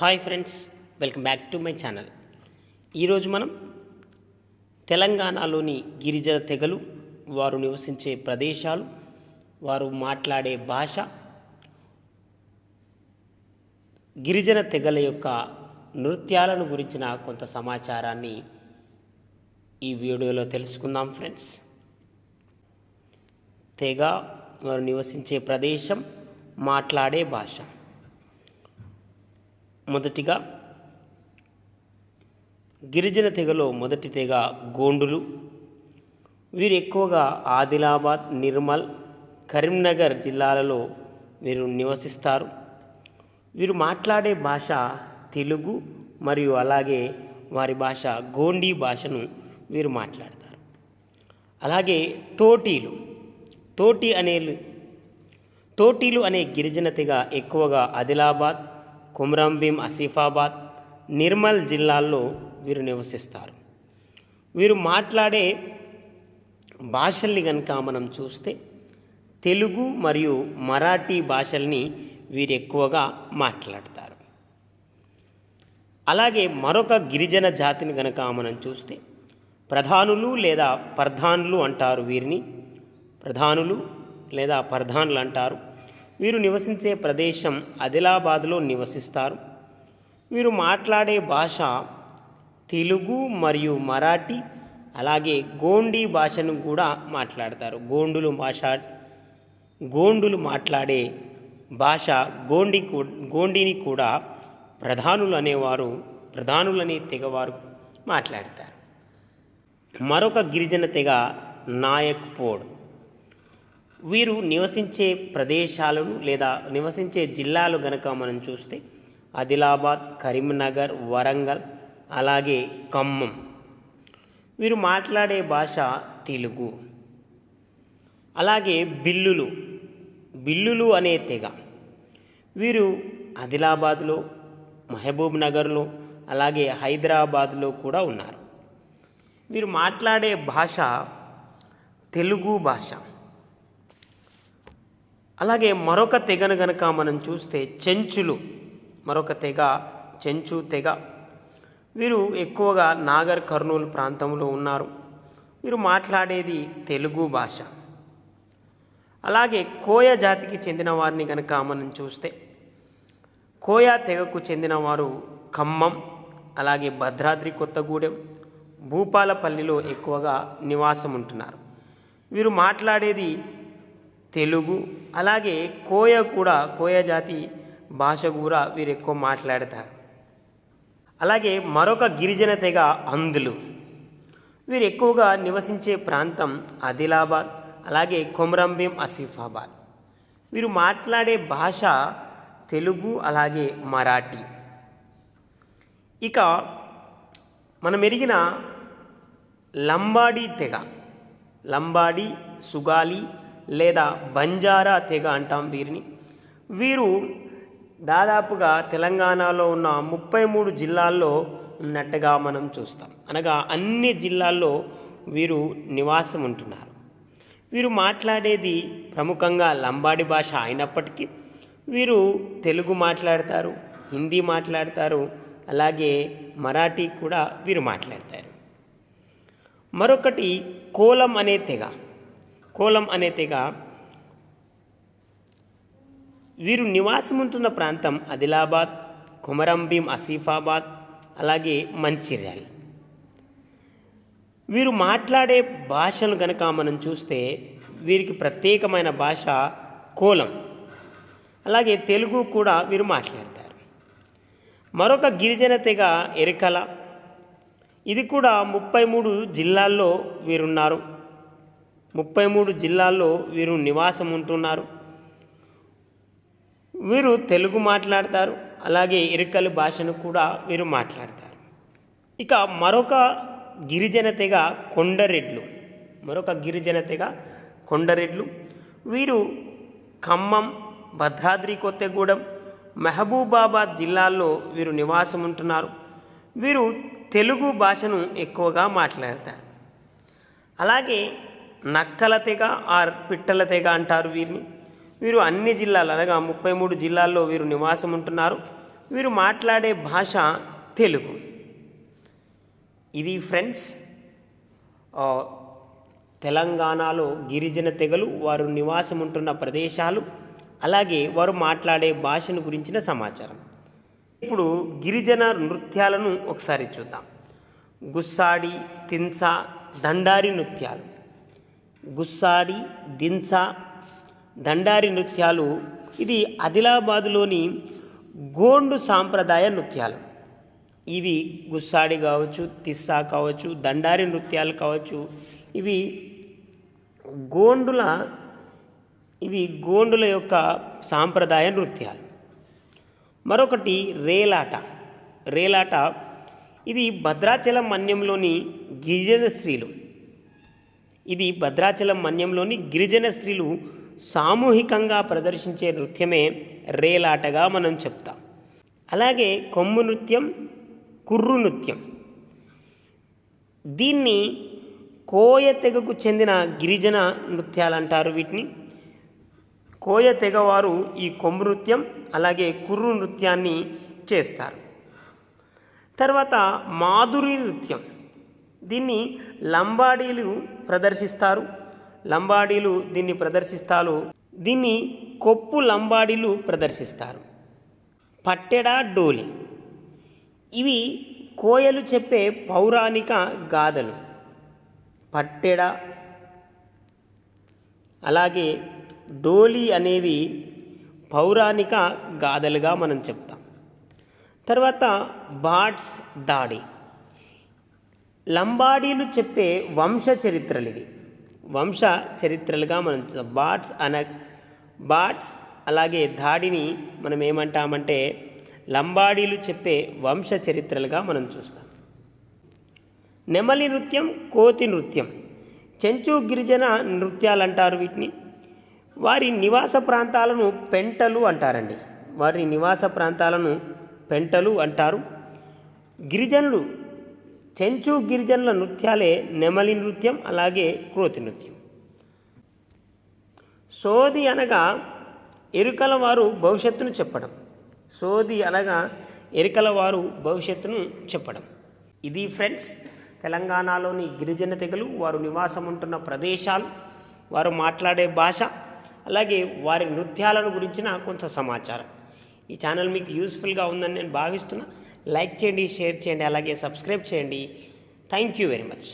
Hi friends welcome back to my channel. ఈరోజు మనం తెలంగాణలోని గిరిజన తెగలు వారు నివసించే ప్రదేశాలు వారు మాట్లాడే భాష గిరిజన తెగల యొక్క నృత్యాలను గురించిన కొంత సమాచారాన్ని ఈ వీడియోలో తెలుసుకుందాం ఫ్రెండ్స్. తెగ వారు నివసించే ప్రదేశం మాట్లాడే భాష. మొదటిగా గిరిజన తెగలో మొదటి తెగ గోండులు వీరు ఎక్కువగా ఆదిలాబాద్ నిర్మల్ కరీంనగర్ జిల్లాలలో వీరు నివసిస్తారు. వీరు మాట్లాడే భాష తెలుగు మరియు అలాగే వారి భాష గోండీ భాషను వీరు మాట్లాడతారు. అలాగే తోటీలు తోటి అనే తోటీలు అనే గిరిజన తెగ ఎక్కువగా ఆదిలాబాద్ కుమ్రంభీం ఆసిఫాబాద్ నిర్మల్ జిల్లాల్లో వీరు నివసిస్తారు. వీరు మాట్లాడే భాషల్ని కనుక మనం చూస్తే తెలుగు మరియు మరాఠీ భాషల్ని వీరు ఎక్కువగా మాట్లాడతారు. అలాగే మరొక గిరిజన జాతిని గనక మనం చూస్తే ప్రధానులు లేదా ప్రధానులు అంటారు వీరిని. ప్రధానులు లేదా ప్రధానులు అంటారు. వీరు నివసించే ప్రదేశం ఆదిలాబాద్లో నివసిస్తారు. వీరు మాట్లాడే భాష తెలుగు మరియు మరాఠీ అలాగే గోండీ భాషను కూడా మాట్లాడతారు. గోండులు భాష గోండులు మాట్లాడే భాష గోండి గోండిని కూడా ప్రధానులు అనేవారు ప్రధానులని తెగవారు మాట్లాడతారు. మరొక గిరిజన తెగ నాయక్ పోడ్. వీరు నివసించే ప్రదేశాలను లేదా నివసించే జిల్లాలు గనక మనం చూస్తే ఆదిలాబాద్ కరీంనగర్ వరంగల్ అలాగే ఖమ్మం. వీరు మాట్లాడే భాష తెలుగు. అలాగే బిల్లులు. బిల్లులు అనే తెగ. వీరు ఆదిలాబాద్లో మహబూబ్ నగర్లో అలాగే హైదరాబాద్లో కూడా ఉన్నారు. వీరు మాట్లాడే భాష తెలుగు భాష. అలాగే మరొక తెగను గనక మనం చూస్తే చెంచులు మరొక తెగ చెంచు తెగ. వీరు ఎక్కువగా నాగర్ కర్నూలు ప్రాంతంలో ఉన్నారు. వీరు మాట్లాడేది తెలుగు భాష. అలాగే కోయ జాతికి చెందిన వారిని కనుక మనం చూస్తే కోయ తెగకు చెందిన వారు ఖమ్మం అలాగే భద్రాద్రి కొత్తగూడెం భూపాలపల్లిలో ఎక్కువగా నివాసం ఉంటున్నారు వీరు మాట్లాడేది తెలుగు అలాగే కోయ కూడా కోయ జాతి భాష కూడా వీరు ఎక్కువ మాట్లాడతారు. అలాగే మరొక గిరిజన తెగ అందులు. వీరు ఎక్కువగా నివసించే ప్రాంతం ఆదిలాబాద్ అలాగే కొమరంభీం ఆసిఫాబాద్. వీరు మాట్లాడే భాష తెలుగు అలాగే మరాఠీ. ఇక మనం ఎరిగిన లంబాడీ తెగ. లంబాడీ సుగాలి లేదా బంజారా తెగ అంటాం వీరిని. వీరు దాదాపుగా తెలంగాణలో ఉన్న ముప్పై మూడు జిల్లాల్లో ఉన్నట్టుగా మనం చూస్తాం. అనగా అన్ని జిల్లాల్లో వీరు నివాసం ఉంటున్నారు. వీరు మాట్లాడేది ప్రముఖంగా లంబాడి భాష అయినప్పటికీ వీరు తెలుగు మాట్లాడతారు హిందీ మాట్లాడతారు అలాగే మరాఠీ కూడా వీరు మాట్లాడతారు. మరొకటి కోలం అనే తెగ. కోలం అనే తెగ వీరు నివాసం ఉంటున్న ప్రాంతం ఆదిలాబాద్ కుమరంభీం ఆసిఫాబాద్ అలాగే మంచిర్యాల్. వీరు మాట్లాడే భాషను గనక మనం చూస్తే వీరికి ప్రత్యేకమైన భాష కోలం. అలాగే తెలుగు కూడా వీరు మాట్లాడతారు. మరొక గిరిజన తెగ ఎరికల. ఇది కూడా ముప్పై మూడు జిల్లాల్లో వీరున్నారు. ముప్పై మూడు జిల్లాల్లో వీరు నివాసం ఉంటున్నారు వీరు తెలుగు మాట్లాడతారు అలాగే ఇరుకలు భాషను కూడా వీరు మాట్లాడతారు. ఇక మరొక గిరిజన తెగ కొండరెడ్లు మరొక గిరిజన తెగ కొండరెడ్లు. వీరు ఖమ్మం భద్రాద్రి కొత్తగూడెం మహబూబాబాద్ జిల్లాల్లో వీరు నివాసం ఉంటున్నారు వీరు తెలుగు భాషను ఎక్కువగా మాట్లాడతారు. అలాగే నక్కల తెగ ఆర్ పిట్టల తెగ అంటారు వీరిని. వీరు అన్ని జిల్లాలు అనగా ముప్పై మూడు జిల్లాల్లో వీరు నివాసం ఉంటున్నారు. వీరు మాట్లాడే భాష తెలుగు. ఇది ఫ్రెండ్స్ తెలంగాణలో గిరిజన తెగలు వారు నివాసం ఉంటున్న ప్రదేశాలు అలాగే వారు మాట్లాడే భాషను గురించిన సమాచారం. ఇప్పుడు గిరిజన నృత్యాలను ఒకసారి చూద్దాం. గుస్సాడి తిన్సా దండారి నృత్యాలు. గుస్సాడి దిన్సా దండారి నృత్యాలు. ఇది ఆదిలాబాదులోని గోండు సాంప్రదాయ నృత్యాలు. ఇవి గుస్సాడి కావచ్చు తిస్సా కావచ్చు దండారి నృత్యాలు కావచ్చు. ఇవి గోండుల ఇవి గోండుల యొక్క సాంప్రదాయ నృత్యాలు. మరొకటి రేలాట. రేలాట ఇది భద్రాచలం మన్యంలోని గిరిజన స్త్రీలు. ఇది భద్రాచలం మన్యంలోని గిరిజన స్త్రీలు సామూహికంగా ప్రదర్శించే నృత్యమే రేలాటగా మనం చెప్తాం. అలాగే కొమ్ము నృత్యం కుర్రు నృత్యం. దీన్ని కోయ తెగకు చెందిన గిరిజన నృత్యాలు అంటారు వీటిని. కోయ తెగవారు ఈ కొమ్ము నృత్యం అలాగే కుర్రు నృత్యాన్ని చేస్తారు. తర్వాత మాధురి నృత్యం. దీన్ని లంబాడీలు ప్రదర్శిస్తారు. లంబాడీలు దీన్ని ప్రదర్శిస్తారు. దీన్ని కొప్పు లంబాడీలు ప్రదర్శిస్తారు. పట్టెడ డోలి. ఇవి కోయలు చెప్పే పౌరాణిక గాథలు. పట్టెడ. అలాగే డోలి అనేవి పౌరాణిక గాథలుగా మనం చెప్తాం. తర్వాత బాట్స్ దాడి. లంబాడీలు చెప్పే వంశ చరిత్రలు ఇవి వంశ చరిత్రలుగా మనం చూస్తాం. బాట్స్ అన బాట్స్ అలాగే దాడిని మనం ఏమంటామంటే లంబాడీలు చెప్పే వంశ చరిత్రలుగా మనం చూస్తాం. నెమలి నృత్యం కోతి నృత్యం. చెంచు గిరిజన నృత్యాలు అంటారు వీటిని. వారి నివాస ప్రాంతాలను పెంటలు అంటారండి. వారి నివాస ప్రాంతాలను పెంటలు అంటారు. గిరిజనులు చెంచు గిరిజనుల నృత్యాలే నెమలి నృత్యం అలాగే క్రోతి నృత్యం. సోది అనగా ఎరుకల వారు భవిష్యత్తును చెప్పడం. సోది అనగా ఎరుకల వారు భవిష్యత్తును చెప్పడం. ఇది ఫ్రెండ్స్ తెలంగాణలోని గిరిజన తెగలు వారు నివాసం ఉంటున్న ప్రదేశాలు వారు మాట్లాడే భాష అలాగే వారి నృత్యాలను గురించిన కొంత సమాచారం. ఈ ఛానల్ మీకు యూస్ఫుల్గా ఉందని నేను భావిస్తున్నా. లైక్ చేయండి షేర్ చేయండి అలాగే సబ్స్క్రైబ్ చేయండి. Thank you very much